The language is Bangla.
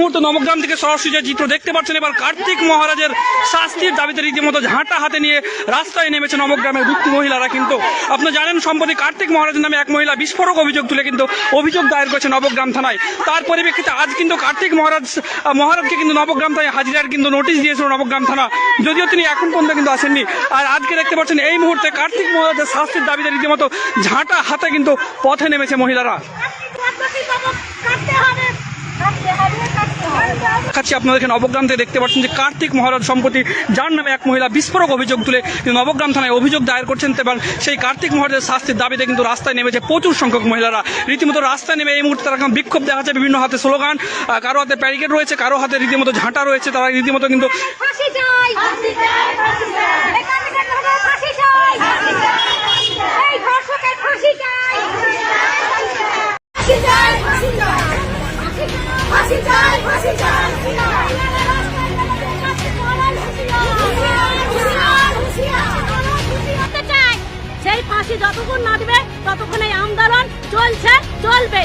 মুহূর্তে নবগ্রাম থেকে সরাসরি যে চিত্র দেখতে পাচ্ছেন, এবার কার্তিক মহারাজের শাস্তির দাবিতে রীতিমতো ঝাঁটা হাতে নিয়ে রাস্তায় নেমেছে নবগ্রামের দুঃখী মহিলারা কিন্তু। আপনারা জানেন, সম্প্রতি কার্তিক মহারাজের নামে এক মহিলা বিস্ফোরক অভিযোগ তুলে কিন্তু অভিযোগ দায়ের করেছে নবগ্রাম থানায়। তার পরিপ্রেক্ষিতে আজ কিন্তু কার্তিক মহারাজ মহারাজকে কিন্তু নবগ্রাম থানায় হাজিরার কিন্তু নোটিশ দিয়েছিল নবগ্রাম থানা। যদিও তিনি এখন পর্যন্ত কিন্তু আসেননি। আর আজকে দেখতে পাচ্ছেন, এই মুহূর্তে কার্তিক মহারাজের শাস্তির দাবিতে রীতিমতো ঝাঁটা হাতে কিন্তু পথে নেমেছে মহিলারা। দেখাচ্ছি আপনাদেরকে এখানে থেকে দেখতে পাচ্ছেন যে কার্তিক মহারাজ সম্পত্তি যার নামে এক মহিলা বিস্ফোরক অভিযোগ তুলে নবগ্রাম থানায় অভিযোগ দায়ের করছেন এবং সেই কার্তিক মহারাজের শাস্তির দাবিতে কিন্তু রাস্তায় নেমেছে প্রচুর সংখ্যক মহিলারা। রীতিমতো রাস্তায় নেমে এই মুহূর্তে তারা বিক্ষোভ দেখা যায় বিভিন্ন হাতে স্লোগান কারও হাতে প্যারিকেড রয়েছে, কারও হাতে রীতিমতো ঝাঁটা রয়েছে, তারা রীতিমতো কিন্তু যতক্ষণ না দিবে ততক্ষণ এই আন্দোলন চলছে চলবে।